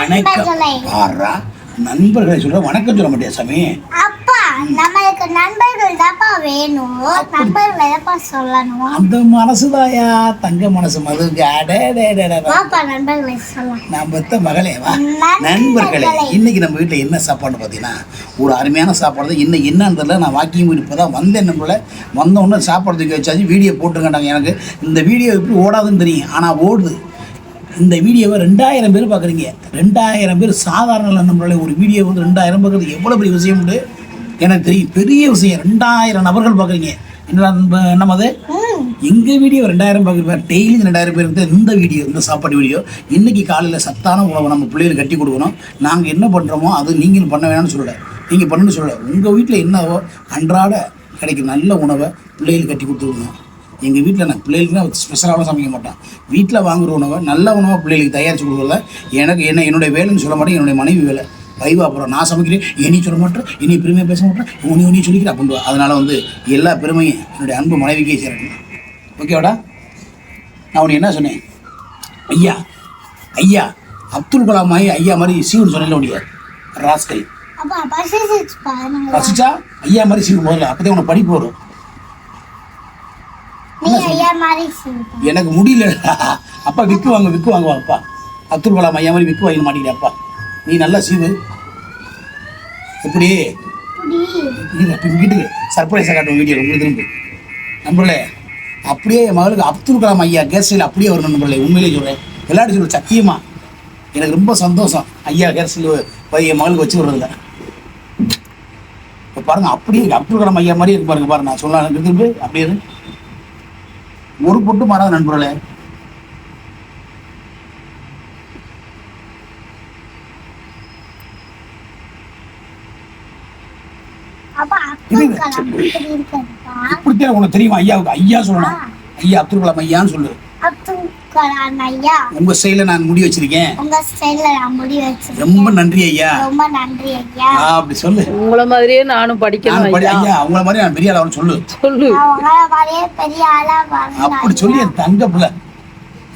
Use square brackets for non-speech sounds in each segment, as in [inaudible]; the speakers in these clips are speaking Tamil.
வணக்கம். நண்பர்களே. சொல்ற வணக்கம் சொல்ல மாட்டியா சாமி? அப்பா நம்மளுக்கு நண்பர்கள் தான்ப்பா வேணும். நண்பர்களை தான்ப்பா சொல்லணும். அந்த மனசுதாயா தங்க மனசு மதுக்கு டே. வாப்பா நண்பர்களை சொல்லலாம். நான் பெத்த மகளே வா. நண்பர்களே. இன்னைக்கு நம்ம வீட்டில் என்ன சாப்பாடு பார்த்தீங்கன்னா ஒரு அருமையான சாப்பாடு. தான் இன்னும் என்னன்னு தெரியல நான் வாக்கிங் இப்போ தான் வந்தேன் நம்மள வந்த உடனே சாப்பாடு தூக்கி வச்சாச்சு வீடியோ போட்டுருக்காண்டாங்க எனக்கு. இந்த வீடியோ எப்படி ஓடாதுன்னு தெரியும். ஆனால் ஓடுது. இந்த வீடியோவை ரெண்டாயிரம் பேர் பார்க்குறீங்க. ரெண்டாயிரம் பேர் சாதாரண நம்மளால ஒரு வீடியோ வந்து ரெண்டாயிரம் பார்க்குறது எவ்வளோ பெரிய விஷயம் உண்டு? எனக்கு தெரியும் பெரிய விஷயம் ரெண்டாயிரம் நபர்கள் பார்க்குறீங்க. என்ன நம்ம அது? எங்கள் வீடியோ ரெண்டாயிரம் பார்க்குறேன் டெய்லி ரெண்டாயிரம் பேர் இருந்து இந்த வீடியோ இந்த சாப்பாடு வீடியோ. இன்றைக்கி காலையில் சத்தான உணவை நம்ம பிள்ளைகளுக்கு கட்டி கொடுக்கணும். நாங்கள் என்ன பண்ணுறோமோ அது நீங்களும் பண்ண வேணாம்னு சொல்லலை. நீங்கள் பண்ணணும்னு சொல்லலை. உங்கள் வீட்டில் என்னவோ அன்றாட கிடைக்கிற நல்ல உணவை பிள்ளைகளுக்கு கட்டி கொடுத்துருக்கணும் எங்கள் வீட்டில் நான் பிள்ளைகளுக்கு ஸ்பெஷலாக சமைக்க மாட்டேன். வீட்டில் வாங்குற உணவை நல்ல உணவை பிள்ளைகளுக்கு தயாரித்து கொடுக்கல எனக்கு என்ன என்னுடைய வேலைன்னு சொல்ல மாட்டேன் என்னுடைய மனைவி வேலை. வைவா அப்புறம் நான் சமைக்கிறேன் இனி சொல்ல மாட்டேன் இனி பெருமையாக பேச மாட்டேன் உனி உனி சொல்லிக்கிறேன் அப்படின்னு அதனால் வந்து எல்லா பெருமையும் என்னுடைய அன்பு மனைவிக்கே சேரணும் ஓகேவாடா நான் உனக்கு என்ன சொன்னேன்? ஐயா ஐயா அப்துல் கலாம் மாதிரி ஐயா மாதிரி சீவன் சொன்னேன்ல உடைய ராஸ்கல். ரசிச்சா? ஐயா மாதிரி சீவன் முதல்ல அப்போதான் உனக்கு படிப்பு வரும் நீ ஐயா மாதிரி சொல்லுப்பா எனக்கு முடியல. அப்பா விக்கு வாங்க விக்கு வாங்குவா அப்பா. அப்துல் கலாம் ஐயா மாதிரி விக்கு வாங்க மாட்டேங்கிற அப்பா. நீ நல்லா சீவு. எப்படி? வீட்டுக்கு சர்ப்ரைஸாக காட்டும் வீடியோ உங்களுக்கு திரும்ப. நம்பளே அப்படியே என் மகளுக்கு அப்துல் கலாம் ஐயா கேஸ் ஸ்டைல் அப்படியே வரணும் நம்பளே உண்மையிலேயே சொல்கிறேன் எல்லாரும் சொல்ல சத்தியமா. எனக்கு ரொம்ப சந்தோஷம் ஐயா கேஸ் ஸ்டைல் என் மகளுக்கு வச்சு விடுறதுல. இப்போ பாருங்க அப்படியே. அப்துல் கலாம் ஐயா மாதிரி இருக்கு பாருங்க பாருங்க. நான் சொல்லலாம் திரும்ப அப்படியே. ஒரு பொட்டு மாறாத நண்பர்களே. இப்படித்தான் உனக்கு தெரியுமா? ஐயாவுக்கு ஐயா சொல்லணும். ஐயா அப்துல் கலாம் ஐயான்னு சொல்லு. ஐயா உங்க ஸ்டைல நான் முடி வச்சிருக்கேன். உங்க ஸ்டைல்ல நான் முடி வச்சிருக்கேன். ரொம்ப நன்றி ஐயா. ரொம்ப நன்றி ஐயா. ஆ, அப்படி சொல்லு. உங்கள மாதிரியே நானும் படிக்கணும் ஐயா. ஐயா அவங்கள மாதிரி நான் பெரிய ஆளவன் சொல்லு. சொல்லு. உங்களை மாதிரியே பெரிய ஆளா அப்படி சொல்லி என் தங்க பிள்ளை.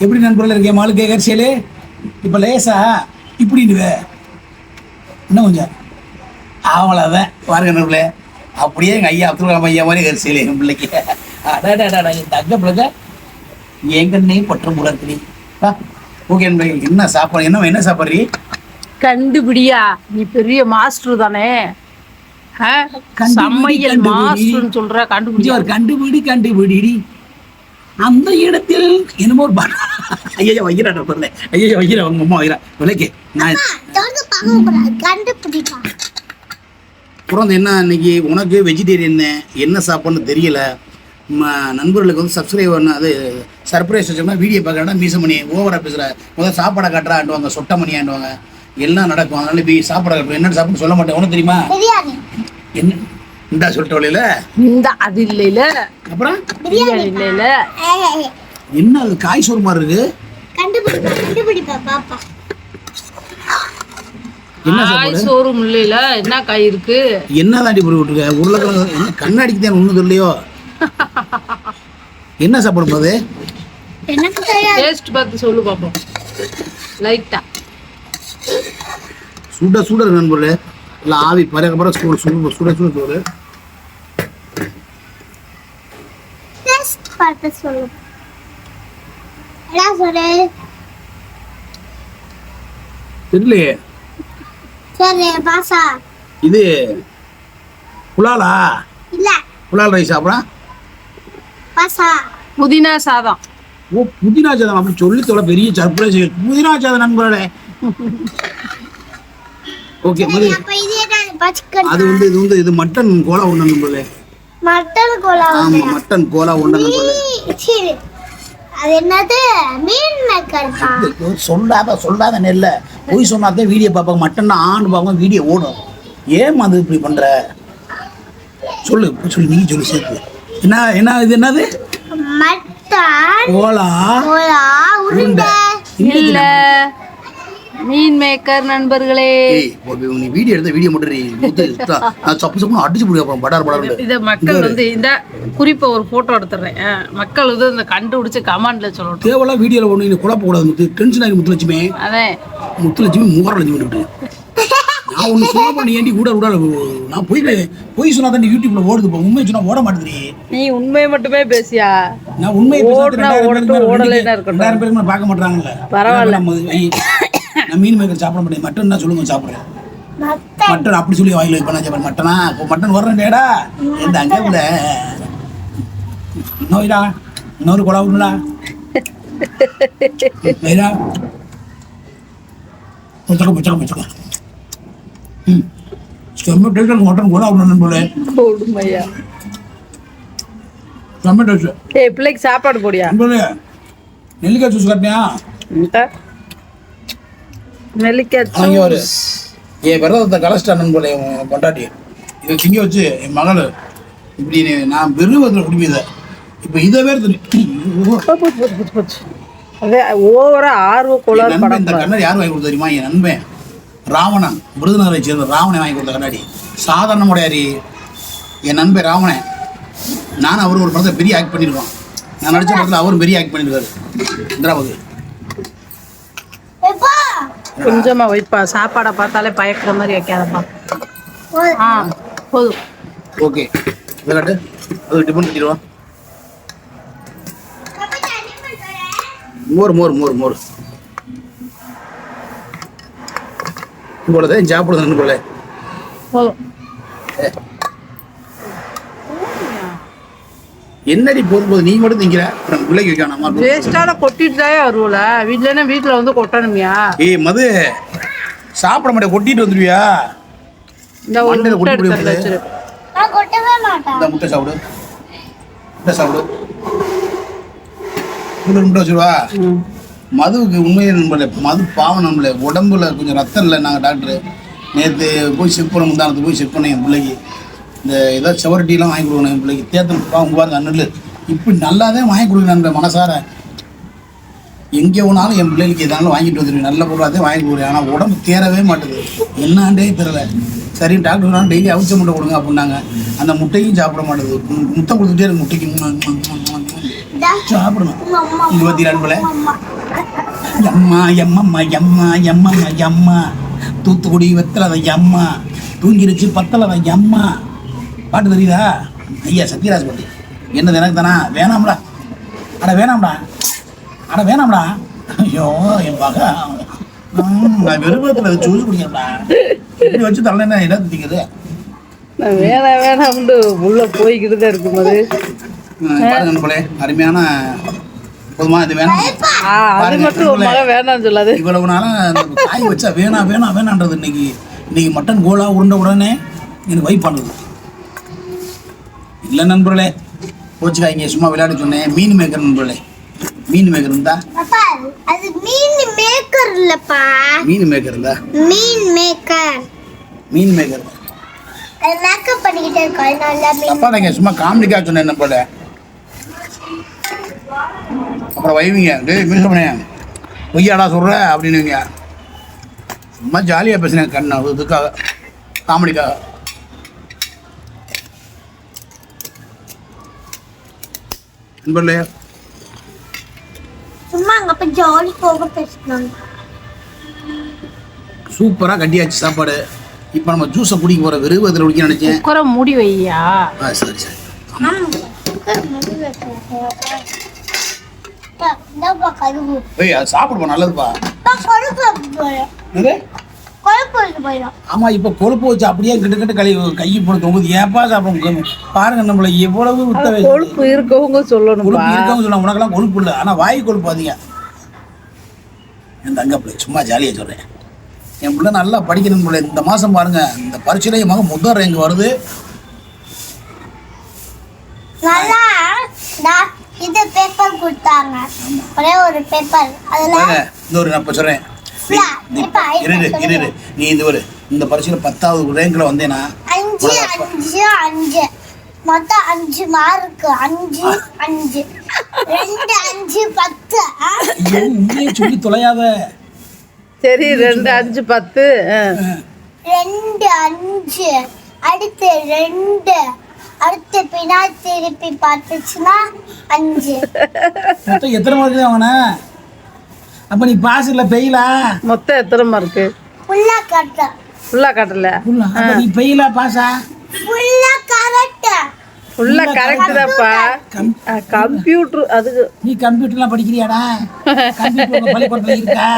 எப்படி நண்பர்கள் இருக்கேன் மாலு கேட்கறசியலே இப்போ லேசா இப்படின்னு இன்னும் கொஞ்சம்? அவ்வளோதான் பாருங்க நண்பர்களே. அப்படியே எங்கள் ஐயா அப்துல் கலாம் ஐயா மாதிரி கரிசியலே என் பிள்ளைக்கு. அடாடாடா என் தங்க பிள்ளைங்க எங்கன்னே பற்றும் புலர்த்தி ஓகே என்ன சாப்பாடு என்ன என்ன சாப்பாடு கண்டுபிடியா? நீ பெரிய மாஸ்டர் தானே? கண்டுபிடி, சமையல் கண்டுபிடி. மாஸ்டர்னு சொல்ற கண்டுபிடியா ஒரு கண்டுபிடி கண்டுபிடி அந்த இடத்தில் என்னமோ ஒரு பாட்டு ஐயா வைக்கிறா நண்பர்களே ஐயா வைக்கிறா உங்க அம்மா வைக்கிறா. விலைக்கு அப்புறம் என்ன இன்னைக்கு? உனக்கு வெஜிடேரியன் என்ன சாப்பாடுன்னு தெரியல. நண்பர்களுக்கு வந்து சப்ஸ்கிரைப் பண்ண அது சர்ப்ரைஸ் வச்சோம்னா வீடியோ பார்க்கறா மீச மணி ஓவராக பேசுகிற முதல்ல சாப்பாடை காட்டுறாண்டுவாங்க சொட்ட மணி ஆண்டுவாங்க எல்லாம் நடக்கும். அதனால இப்போ சாப்பாடு காட்டுறோம் என்னென்ன சாப்பிட்டு சொல்ல மாட்டேன். உனக்கு தெரியுமா? என்ன? இந்தா சொல்லிட்டு வழியில. இந்த அது இல்லைல அப்புறம்? பிரியாணி இல்லைல என்ன அது காய் சோறு மாதிரி இருக்கு? கண்டுபிடிப்பா கண்டுபிடிப்பா பாப்பா. என்ன காய் சாப்பாடு? சோறும் இல்லைல என்ன காய் இருக்கு? என்ன தாண்டி போட்டு விட்டுருக்க உருளைக்கிழங்கு என்ன கண்ணாடிக்கு தான் ஒன்றும் இல்லையோ என்ன சாப்பாடு போது? எனக்கு தெரியாது டேஸ்ட் பார்த்து சொல்லு பாப்போம். லைட்டா சுட சுட இருக்கு நண்பர்களே. இல்லை ஆவி பறக்க பறக்க சுட சுட சுட சுட சோறு டெஸ்ட் பார்த்து சொல்லு. என்ன சொல்லு. தெரியலையே. சரி பாசா. இது புலாலா? இல்ல. புலால் ரைஸ் பாசா புதினா சாதம். ஓ புதினா சாதம். அப்படி சொல்லி தொலை பெரிய சர்ப்ரைஸ் புதினா சாதம் நண்பர்களே. ஓகே அது வந்து இது வந்து இது மட்டன் கோலா ஒன்று நண்பர்களே. மட்டன் கோலா ஆமாம் மட்டன் கோலா ஒன்று நண்பர்களே. சரி அது என்னது? மீன் மேக்கர்ப்பா இது சொல்லாத சொல்லாத நெல்ல. போய் சொன்னாதான் வீடியோ பார்ப்பாங்க. மட்டன் ஆண் பார்ப்பாங்க வீடியோ ஓடும். ஏன் அது இப்படி பண்ற? சொல்லு சொல்லு நீ சொல்லு சேர்த்து. என்ன என்ன இது என்னது? கோலா உருண்டை. இல்ல. மீன் மேக்கர் நண்பர்களே. நீ வீடியோ எடுத்த வீடியோ மட்டும் சப்பு சப்புன்னு அடிச்சு அப்புறம் படார் படார் இத மக்கள் வந்து இந்த குறிப்பை ஒரு போட்டோ எடுத்துறேன் ஆ, மக்கள் வந்து இந்த கண்டுபிடிச்சு கமெண்ட்ல சொல்லட்டும். தேவையில்லாம் வீடியோவில் ஒன்று நீ குழப்ப கூடாது முத்து. டென்ஷன் ஆகி முத்துலட்சுமி. அதே. முத்துலட்சுமி மூவர லட்சுமி விட்டு நான் ஒன்று சொல்ல பண்ணி ஏண்டி கூட கூட நான் போய் போய் சொன்னா தான் யூடியூப்ல ஓடுது இப்போ உண்மை சொன்னா ஓட மாட்டேங்குது நீ. உண்மையை மட்டுமே பேசியா நான் உண்மை ஓடுனா ஓடட்டும், ஓடலைன்னா இருக்கட்டும். ரெண்டாயிரம் பேருக்கு பார்க்க மாட்டாங்கல்ல பரவாயில்ல. நான் மீன் மேக்கர் சாப்பிட மாட்டேன். மட்டன் தான் சொல்லுங்க சாப்பிட்றேன். மட்டன். அப்படி சொல்லி வாயில் வைப்பேன் நான் சாப்பிட்றேன். மட்டனா? இப்போ மட்டன் வர்றேன் டேடா எந்த அங்கே கூட. நோய்டா. இன்னொரு குழா விடுங்களா வைடா பச்சக்க பச்சக்க பச்சக்க ம் செம்ம டேஸ்ட் மட்டன் குழா விடணும் போல. கொடுமையா செம்ம டேஸ்ட் ஏய் பிள்ளைக்கு சாப்பாடு போடியா? நண்பர்களே நெல்லிக்காய் ஜூஸ் கட்டினியா? நெல்லிக்காய் அங்கே ஒரு. என் விரதத்தை கலஸ்டா நண்பர்களே என் பொண்டாட்டி இதை திங்க வச்சு என் மகள் இப்படி நான் விரும்பத்தில் குடிப்பீத இப்போ இதை வேறு. அதே ஓவரா ஆர்வ நண்பன் படம் இந்த கண்ணாடி யார் வாங்கி கொடுத்தா தெரியுமா? என் நண்பன். ராவணன் விருதுநகரை சேர்ந்த ராவணன் வாங்கி கொடுத்த கண்ணாடி. சாதாரண முடையாரி என் நண்பன் ராவணன். நானும் அவரும் ஒரு படத்தை பெரிய ஆக்ட் பண்ணியிருக்கோம் நான் நடிச்ச படத்தில் அவரும் பெரிய ஆக்ட் பண்ணியிருக்காரு இந்திராவது எப்பா? கொஞ்சமா வைப்பா. சாப்பாடை பார்த்தாலே பயக்கிற மாதிரி வைக்காதப்பா. ஆ போதும். ஓகே. இதை காட்டு அது தண்ணி பண்றேன். மோர் மோர் மோர் மோர். இவ்வளோதான் நண்பர்களே போதும். என்னடி போதும் போது நீ மட்டும் திங்கிற. அப்புறம் பிள்ளைக்கு வைக்கானாமா வேஸ்டான கொட்டிட்டு தான் வருவல வீட்லன்னா வீட்டுல வந்து கொட்டணுமியா? ஏய் மது சாப்பிட மாட்டேன் கொட்டிட்டு வந்துடுவியா இந்த மண்டையில முட்டை கொட்டி இந்த முட்டை சாப்பிடு. முட்டை சாப்பிடு. முட்டை வச்சுருவா? ம். மதுவுக்கு உண்மையை நம்பல மது பாவம் நம்பல உடம்புல கொஞ்சம் ரத்தம் இல்லை. நாங்கள் டாக்டரு நேற்று போய் செக் பண்ண முந்தானத்து போய் செக் பண்ணேன் என் பிள்ளைக்கு. இந்த ஏதாவது செவரட்டிலாம் வாங்கி கொடுக்கணும் என் பிள்ளைக்கு. தேத்தம் பாவம் பாருங்க அண்ணல் இப்படி நல்லா தான் வாங்கி கொடுக்குறேன் மனசார. எங்கே போனாலும் என் பிள்ளைகளுக்கு எதாலும் வாங்கிட்டு வந்துடுவேன். நல்ல பொருளாக தான் வாங்கி கொடுக்குறேன். ஆனால் உடம்பு தேரவே மாட்டுது. என்னாண்டே தெரியல. சரி டாக்டர் டெய்லி அவிச்ச முட்டை கொடுங்க அப்படின்னாங்க. அந்த முட்டையும் சாப்பிட மாட்டேது. முட்டை கொடுத்துட்டே இருக்கு முட்டைக்கு. சாப்பிடணும். பிள்ளை அம்மா. எம்மா எம்மம்மா எம்மா எம்மம்மா எம்மா தூத்துக்குடி வெத்தலை எம்மா தூங்கிருச்சு பத்தலை எம்மா பாட்டு தெரியுதா? ஐயா சத்யராஜ் பாட்டு. என்னது எனக்கு தானா? வேணாம்டா. அட வேணாம்டா. அட வேணாம்டா. ஐயோ என் ம், நான் விருப்பத்தில் சூஸ் குடிக்கிறேன்டா இப்படி வச்சு தரல என்ன என்ன திங்குது நான் வேணாம் வேணாம்னு உள்ள போய்கிட்டு தான் இருக்கும் ம், பாருங்க அருமையான போதுமா? இது வேணாம். ஆ அது மட்டும் ஒரு வேணாம்னு சொல்லாது. இவ்வளவு நாளா அந்த காய் வச்சா வேணாம் வேணாம் வேணான்றது இன்னைக்கு இன்னைக்கு மட்டன் கோலா உருண்ட உடனே எனக்கு வைப் பண்ணுது. இல்லை நண்பர்களே போச்சுக்காய்ங்க சும்மா விளையாட சொன்னேன். மீன் மேக்கர் நண்பர்களே. மீன் மேக்கர் இருந்தா? அப்பா அது மீன் மேக்கர் இல்லப்பா. மீன் மேக்கர் இருந்தா மீன் மேக்கர் மீன் மேக்கர் அது மேக்கப் பண்ணிக்கிட்டே இருக்கோம். நல்லா மீன் தப்பா நீங்க சும்மா காமெடிக்காக சொன்னேன் நண்பர்களே. அப்புறம் வைவீங்க. டேய் மீன் பண்ணே பொய்யாடா சொல்ற? அப்படின்னுவீங்க சும்மா ஜாலியாக பேசுனேன் கண்ணா இதுக்காக காமெடிக்காக. நண்பர்களே. சும்மா அங்க போய் ஜாலி போக பேசணும். சூப்பராக கட்டியாச்சு சாப்பாடு. இப்போ நம்ம ஜூஸை குடிக்க போகிற வெறும் இதில் குடிக்க நினச்சேன் குக்கரை மூடி வையா? ஆ சரி சரி. ஏய் அது சாப்பிடுப்பா நல்லதுப்பா. ஆமாம் இப்போ கொழுப்பு வச்சு அப்படியே கிட்ட கிட்ட கழி கை போட தொங்குது. ஏப்பா சாப்பிட பாருங்க நம்மள எவ்வளவு. கொழுப்பு இருக்கவங்க சொல்லணும்பா. கொழுப்பு இருக்கவங்க சொல்லுவாங்க உனக்கெல்லாம் கொழுப்பு இல்லை. ஆனால் வாய் கொழுப்பு அதிகம். என் தங்க பிள்ளை சும்மா ஜாலியாக சொல்கிறேன் என் பிள்ளை நல்லா படிக்கணும் பிள்ளை. இந்த மாதம் பாருங்க இந்த பரீட்சையில என் மகன் முதல் ரேங்க் வருது. இது பேப்பர் கொடுத்தாங்க. ஒரே ஒரு பேப்பர் அதுல இந்த ஒரு நான் இப்போ சொல்கிறேன் ஃபுல்லா இப்ப இரு இரு, இரு இரு. நீ இந்த ஒரு இந்த பரீட்சையில் பத்தாவது ரேங்கில் வந்தேன்னா அஞ்சு அஞ்சு அஞ்சு. மொத்தம் அஞ்சு மார்க் அஞ்சு அஞ்சு. ரெண்டு அஞ்சு பத்து. உண்மையை சொல்லி தொலையாத. சரி ரெண்டு அஞ்சு பத்து. ரெண்டு அஞ்சு. அடுத்து ரெண்டு. அடுத்து பின்னாடி திருப்பி பார்த்துச்சுன்னா அஞ்சு. மொத்தம் எத்தனை மார்க் வாங்கின? அப்போ நீ பாஸ் இல்லை பெயிலா மொத்தம் எத்தனை மார்க்கு ஃபுல்லா கரெக்டா ஃபுல்லாக காட்டல அப்போ நீ பெயிலா பாஸா ஃபுல்லா கரெக்டா ஃபுல்லாக கரெக்டு தான்ப்பா. கம் கம்ப்யூட்ரு அதுக்கு. நீ கம்ப்யூட்டர்லாம் படிக்கிறியாடா? கம்ப்யூட்டர் பள்ளிக்கூடத்தில் இருக்கா?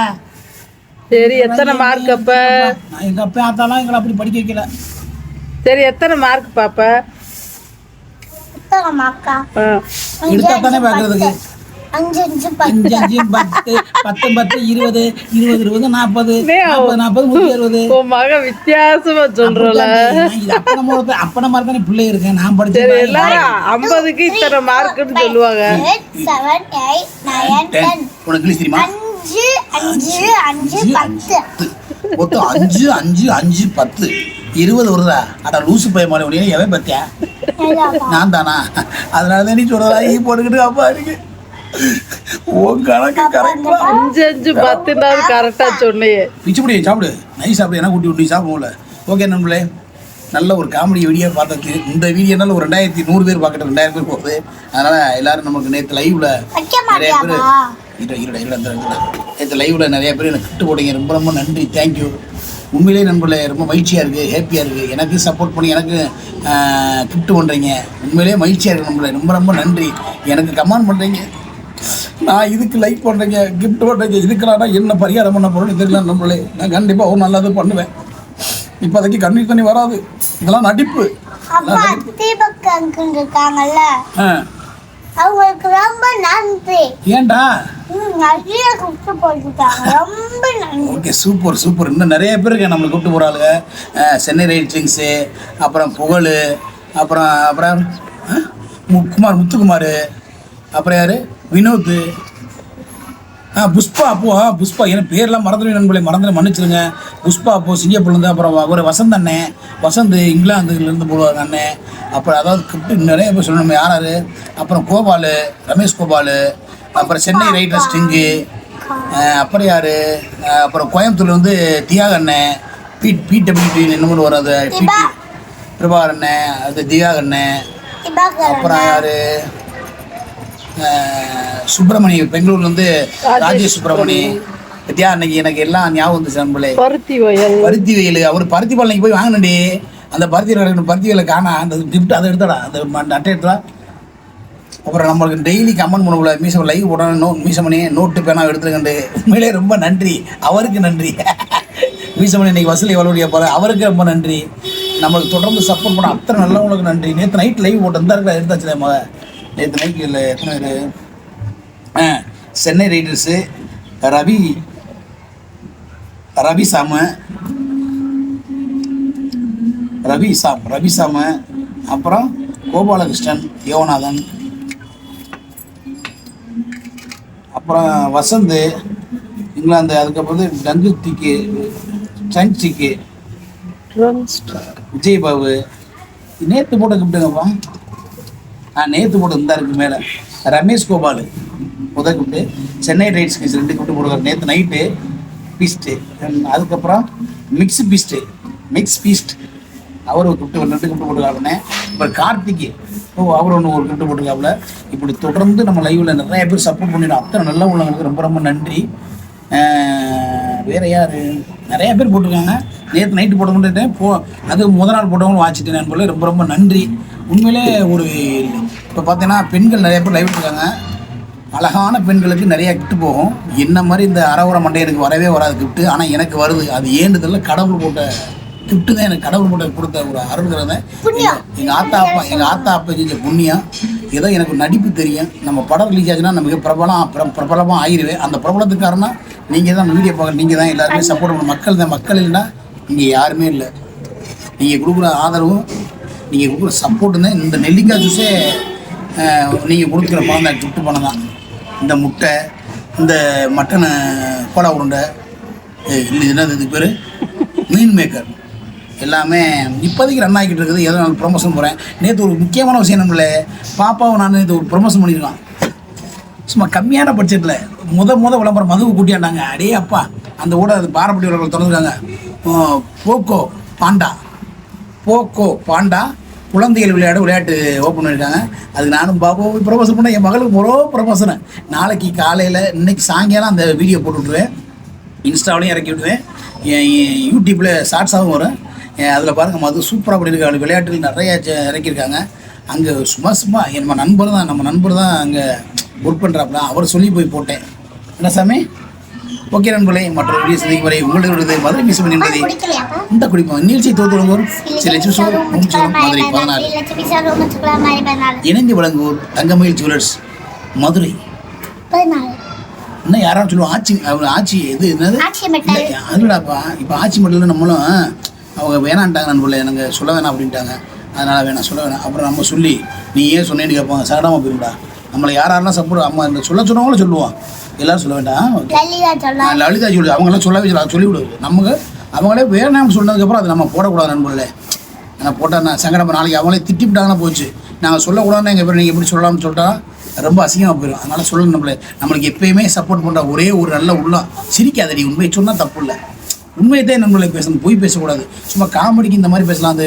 சரி எத்தனை மார்க் அப்போ? நான் எங்கள் அப்பா ஆத்தாலாம் எங்களை அப்படி படிக்க வைக்கல. சரி எத்தனை மார்க் பாப்ப? புத்தகம் அக்கா. எடுத்தா தானே பார்க்கறதுக்கு அஞ்சு அஞ்சு பத்து. அஞ்சு பத்து பத்து பத்து இருபது இருபது இருபது நாற்பது நாற்பது நாற்பது நூற்றி அறுபது. மகன் வித்தியாசமா சொல்றல. அப்பன மாதிரி அப்பன மாதிரி தானே பிள்ளை இருக்கேன். நான் படிச்சேன் எல்லாரும் ஐம்பதுக்கு இத்தனை மார்க்குன்னு சொல்லுவாங்க. உனக்கு தெரியுமா? அஞ்சு அஞ்சு அஞ்சு பத்து. மொத்தம் அஞ்சு அஞ்சு அஞ்சு பத்து. இருபது வருதா? அட லூசு பையன் மாதிரி உடனே எவன் பத்தியா? நான் தானா? அதனால தான் நீ சொல்றதா ஈ போட்டுக்கிட்டு அப்பா இருக்கு. உன் கணக்கு கரெக்டா அஞ்சு அஞ்சு பத்துனாவது கரெக்டா சொன்னையே பிச்சு பிடி சாப்பிடு. நைஸ் சாப்பிடு. என்ன கூட்டி விட்டு சாப்பிடுவோம்ல. ஓகே நண்பர்களே. நல்ல ஒரு காமெடி வீடியோ பார்த்தது இந்த வீடியோனால ஒரு ரெண்டாயிரத்தி நூறு பேர் பார்க்கறது ரெண்டாயிரம் பேர் போகுது. அதனால எல்லாரும் நமக்கு நேற்று லைவ்ல நிறைய பேர் இருடா இருடா இருடா. நேற்று லைவ்ல நிறைய பேர் எனக்கு கிட்டு போடுங்க ரொம்ப ரொம்ப நன்றி. தேங்க்யூ உண்மையிலே நண்பர்களே ரொம்ப மகிழ்ச்சியாக இருக்குது ஹேப்பியாக இருக்குது எனக்கு சப்போர்ட் பண்ணி எனக்கு கிஃப்ட் பண்ணுறீங்க உண்மையிலேயே மகிழ்ச்சியாக இருக்குது நண்பர்களே. ரொம்ப ரொம்ப நன்றி. எனக்கு கமெண்ட் பண்ணுறீங்க நான் இதுக்கு லைக் பண்ணுறேங்க கிஃப்ட் பண்ணுறீங்க இதுக்கெல்லாம் என்ன பரிகாரம் பண்ண போகிறேன்னு தெரியல நம்மளே நான் கண்டிப்பாக ஒரு நல்லது பண்ணுவேன். இப்போதைக்கு கண்ணீர் தண்ணி வராது. இதெல்லாம் நடிப்பு. இருக்காங்கல்ல? அவங்களுக்கு ரொம்ப நன்றி. ஏன்டா நிறைய குப்பை போட்டுட்டாங்க. ரொம்ப நன்றி. Okay super super. இன்னும் நிறைய பேர் இருக்காங்க நம்மளை கூப்பிட்டு போகிறாளுங்க சென்னை ரைட் கிங்ஸு அப்புறம் புகழ் அப்புறம் அப்புறம் ஆ, மு- குமார் முத்துக்குமார் அப்புறம் யார்? வினோத் புஷ்பா அப்போ புஷ்பா. எனக்கு பேர்லாம் மறந்துடுவேன் நண்பர்களே மறந்துட மன்னிச்சிருங்க. புஷ்பா அப்போ சிங்கப்பூர்லேருந்து அப்புறம் ஒரு வசந்த் அண்ணன் வசந்த் இங்கிலாந்துலேருந்து போடுவாங்க அண்ணன் அப்புறம் அதாவது நிறைய பேர் சொல்லணும் யார் யார்? அப்புறம் கோபால் ரமேஷ் கோபால் அப்புறம் சென்னை ரைட்டர்ஸ் ஸ்டிங்கு அப்புறம் யார்? அப்புறம் கோயம்புத்தூர்ல வந்து தியாக அண்ணன் பி பிடபிள்யூடி என்னமோ வரும் அது பிடி பிரபாகர் அண்ணன் அது தியாக அண்ணன் அப்புறம் யாரு? சுப்பிரமணி பெங்களூர்லேருந்து ராஜேஷ் சுப்பிரமணி பத்தியா அன்னைக்கு எனக்கு எல்லாம் ஞாபகம் வந்துச்சு நம்மளே பருத்தி வயல். பருத்தி வெயில். அவர் பருத்தி பால் போய் வாங்கினடி அந்த பருத்தி பருத்தி வெயில காணா. அந்த கிஃப்ட் அதை எடுத்தடா. அந்த அட்டை எடுத்தா அப்புறம் நம்மளுக்கு டெய்லி கமெண்ட் பண்ண மீசம் லைவ் போடணும் நோ மீசமணி நோட்டு பேனா எடுத்துருக்கண்டு உண்மையிலே ரொம்ப நன்றி. அவருக்கு நன்றி. [laughs] மீசமணி இன்னைக்கு வசூல் எவ்வளோ போல அவருக்கு ரொம்ப நன்றி. நம்மளுக்கு தொடர்ந்து சப்போர்ட் பண்ண அத்தனை நல்லவங்களுக்கு நன்றி. நேற்று நைட் லைவ் போட்டு இந்த இருக்கிற எடுத்தாச்சு மக நேற்று நைட் இல்லை எத்தனை பேர்? சென்னை ரைடர்ஸு ரவி ரவி சாமு ரவி சாம் ரவி சாமு அப்புறம் கோபாலகிருஷ்ணன் யோகநாதன் அப்புறம் வசந்த் இங்கிலாந்து அதுக்கப்புறம் வந்து டங்குத்திக்கு சன்சிக்கு விஜய் பாபு நேற்று போட்ட கூப்பிட்டுங்கப்பா நான் நேற்று போட்ட இருந்தாருக்கு மேலே. ரமேஷ் கோபால் முதல் கூப்பிட்டு சென்னை ரைட்ஸ்க்கு ரெண்டு கூப்பிட்டு போடுவார். நேற்று நைட்டு பீஸ்ட்டு அதுக்கப்புறம் மிக்ஸ் பீஸ்ட்டு மிக்ஸ் பீஸ்ட் அவர் ஒரு கூப்பிட்டு ரெண்டு கூப்பிட்டு போட்டுருக்காருனே இப்போ கார்த்திக். ஓ அவர் ஒன்று ஒரு கூப்பிட்டு போட்டுருக்காப்புல. இப்படி தொடர்ந்து நம்ம லைவில் நிறைய பேர் சப்போர்ட் பண்ணிடும் அத்தனை நல்ல உள்ளவங்களுக்கு ரொம்ப ரொம்ப நன்றி. வேறு வேற யார்? நிறைய பேர் போட்டிருக்காங்க. நேற்று நைட்டு போட முடியாது போ அது முத நாள் போட்டவங்களும் வாச்சிட்டேன் நண்பர்களே ரொம்ப ரொம்ப நன்றி. உண்மையிலே ஒரு இப்போ பார்த்தீங்கன்னா பெண்கள் நிறைய பேர் லைவ் இருக்காங்க. அழகான பெண்களுக்கு நிறைய கிஃப்ட் போகும். என்ன மாதிரி இந்த அறவுற மண்டையனுக்கு வரவே வராது கிஃப்ட் ஆனால் எனக்கு வருது. அது ஏண்டுதல்ல கடவுள் போட்ட கிஃப்ட் தான் எனக்கு கடவுள் போட்ட கொடுத்த ஒரு அருள்கிறத எங்கள் ஆத்தா அப்பா எங்கள் ஆத்தா அப்பா செஞ்ச புண்ணியம். ஏதோ எனக்கு நடிப்பு தெரியும். நம்ம படம் ரிலீஸ் ஆச்சுன்னா நமக்கு பிரபலம் பிர- பிரபலமாக ஆகிருவேன் அந்த பிரபலத்துக்கு காரணம் நீங்கள் தான் வீடியோ பார்க்க நீங்கள் தான் எல்லாருமே சப்போர்ட் பண்ண மக்கள் தான். மக்கள் இல்லைன்னா இங்கே யாருமே இல்லை. நீங்கள் கொடுக்குற ஆதரவும் நீங்கள் கொடுக்குற சப்போர்ட்டு தான். இந்த நெல்லிக்காய் ஜூஸே நீங்கள் கொடுக்குற பணம் தான் சுட்டு பணம் தான். இந்த முட்டை இந்த மட்டனு கோலா உருண்டை இல்லை இது என்னது இது பேர்? மீன் மேக்கர். எல்லாமே இப்போதைக்கு ரன் ஆகிக்கிட்டு இருக்குது. ஏதோ நான் ப்ரொமோஷன் போகிறேன் நேற்று ஒரு முக்கியமான விஷயம் நம்மள பாப்பாவை நான் நேற்று ஒரு ப்ரொமோஷன் பண்ணியிருக்கான் சும்மா கம்மியான பட்ஜெட்டில் முத முத விளம்பரம் மதுவு கூட்டியாண்டாங்க. அடே அப்பா அந்த ஊட அது பாரம்பரிய உறவுகள் திறந்துருக்காங்க. Poco Panda. Poco Panda. குழந்தைகள் விளையாட விளையாட்டு ஓப்பன் பண்ணியிருக்காங்க. அதுக்கு நானும் பாப்பாவும் ப்ரொமோஷன் பண்ண என் மகளுக்கு ஒரு ப்ரொமோஷனு நாளைக்கு காலையில் இன்னைக்கு சாயங்காலம் அந்த வீடியோ போட்டு விட்ருவேன் இன்ஸ்டாவிலையும் இறக்கி விடுவேன் என் யூடியூப்பில் ஷார்ட்ஸாகவும் வரும். அதில் பாருங்கள் மது சூப்பராக பண்ணியிருக்காங்க. விளையாட்டுகள் நிறைய இறக்கியிருக்காங்க. அங்கே சும்மா சும்மா நம்ம நண்பர் தான் நம்ம நண்பர் தான் அங்கே ஒர்க் பண்ணுறாப்புல அவர் சொல்லி போய் போட்டேன். என்ன சாமி? ஓகே நண்பர்களே மற்ற வீடியோ சந்திக்கும் வரை உங்களுடைய மதுரை பண்ணியிருந்ததை குடிக்கலையாப்பா இந்த குடிப்போம். நிகழ்ச்சி தோத்து வழங்குவோர் சில லட்சம் மூன்று மதுரை பதினாலு இணைந்து வழங்குவோர் தங்கமயில் ஜுவல்லர்ஸ் மதுரை. இன்னும் யாராவது சொல்லுவோம் ஆட்சி ஆட்சி இது என்னது? இல்லை அதுலடாப்பா இப்போ ஆட்சி மட்டும் நம்மளும் அவங்க வேணான்ட்டாங்க நண்பர்களே எனக்கு சொல்ல வேணாம் அப்படின்ட்டாங்க. அதனால் வேணாம் சொல்ல வேணாம். அப்புறம் நம்ம சொல்லி நீ ஏன் சொன்னேன்னு கேட்பாங்க. சகடமாக போயிருந்தா நம்மளை யார் யாரெல்லாம் சப்போர்ட் அம்மா இந்த சொல்ல சொன்னவங்களும் சொல்லுவோம் எல்லாரும் சொல்ல வேண்டாம். லலிதா சொல்லு அவங்களாம் சொல்லவே சொல்ல. சொல்லி விடு நமக்கு அவங்களே வேணாம் சொன்னதுக்கப்புறம் அது நம்ம போடக்கூடாது நண்பர்களே. நான் போட்டால் நான் சங்கடம்? நாளைக்கு அவங்களே திட்டிவிட்டாங்கன்னா போச்சு. நாங்கள் சொல்லக்கூடாதுன்னு எங்கள் பேர் நீங்கள் எப்படி சொல்லலாம்னு சொல்லிட்டா ரொம்ப அசிங்கமாக போயிடும். அதனால் சொல்லணும் நம்மளே நம்மளுக்கு எப்பயுமே சப்போர்ட் பண்ணுற ஒரே ஒரு நல்ல உள்ளம் சிரிக்காதடி உண்மையை சொன்னால் தப்பு இல்லை. உண்மையை தான் நம்மளை பேசணும். பொய் பேசக்கூடாது. சும்மா காமெடிக்கு இந்த மாதிரி பேசலாம். அந்த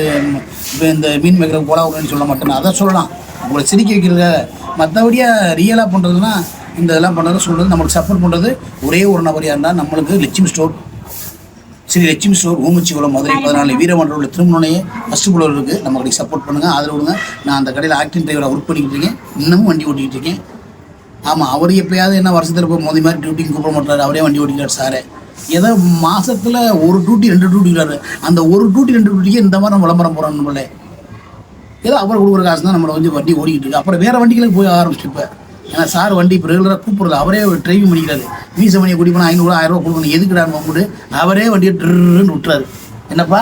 இந்த மீன் மேய்க்கிற கோலா விடுன்னு சொல்ல மாட்டேன் அதை சொல்லலாம். உங்களை சிரிக்க வைக்கிறத மற்றபடியாக ரியலாக பண்ணுறதுனா இந்த இதெல்லாம் பண்ணுறது சொல்கிறது நம்மளுக்கு சப்போர்ட் பண்ணுறது ஒரே ஒரு நபர் யாருன்னா நம்மளுக்கு லட்சுமி ஸ்டோர். ஸ்ரீ லட்சுமி ஸ்டோர் ஊமச்சிக்குளம் மதுரை பதினாலு வீரமன்ற உள்ள திருமணையே ஃபஸ்ட்டு குளோர் இருக்குது நம்ம கடைக்கு சப்போர்ட் பண்ணுங்கள் ஆதரவு கொடுங்க நான் அந்த கடையில் ஆக்டிங் டிரைவராக ஒர்க் பண்ணிக்கிட்டு இருக்கேன். இன்னமும் வண்டி ஓட்டிக்கிட்டு இருக்கேன். ஆமாம் அவர் எப்பயாவது என்ன வருஷத்தில் போய் மோதி மாதிரி டியூட்டிக்கு கூப்பிட மாட்டாரு. அவரே வண்டி ஓட்டிக்கிறார் சாரே ஏதோ மாசத்துல ஒரு டியூட்டி ரெண்டு டியூட்டிக்கிறாரு அந்த ஒரு டியூட்டி ரெண்டு டியூட்டிக்கு இந்த மாதிரி நம்ம விளம்பரம் போகிறோம் நம்மளே ஏதோ அவர் கொடுக்குற காசு தான் நம்மளை வந்து வண்டி ஓடிக்கிட்டு இருக்கு. அப்புறம் வேறு வண்டிகளுக்கு போய் ஆரம்பிச்சிட்டு இப்போ. ஏன்னா சார் வண்டி இப்போ ரெகுலராக கூப்பிடுறது அவரே டிரைவிங் பண்ணிக்கிறாரு. மீச மணியை குடி போனால் ஐநூறு ஆயிரம் ரூபா கொடுக்கணும். எதுக்குடான்னு போகும்போது அவரே வண்டியை ட்ருன்னு விட்டுறாரு. என்னப்பா?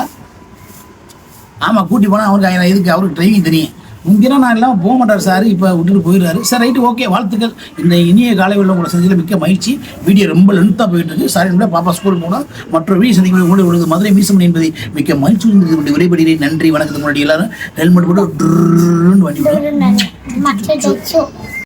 ஆமாம் கூட்டி போனால் அவருக்கு ஐநா எதுக்கு அவருக்கு டிரைவிங் தெரியும். முந்தினம் நான் எல்லாம் போக மாட்டார் சார். இப்போ விட்டுட்டு போயிடுறாரு. சார் ரைட்டு ஓகே வாழ்த்துக்கள். இந்த இனிய காலை உள்ள உங்களை செஞ்சதில் மிக்க மகிழ்ச்சி. வீடியோ ரொம்ப லென்த்தாக போயிட்டு இருக்கு. சார் கூட பாப்பா ஸ்கூல் போனால் மற்ற வீடியோ சந்திக்கும் உங்களுடைய உள்ளது மதுரை மீசமணி என்பதை மிக்க மகிழ்ச்சி இருந்து விடைபெறுகிறேன். நன்றி வணக்கத்துக்கு முன்னாடி எல்லாரும். ஹெல்மெட் போட்டு ட்ருன்னு வண்டி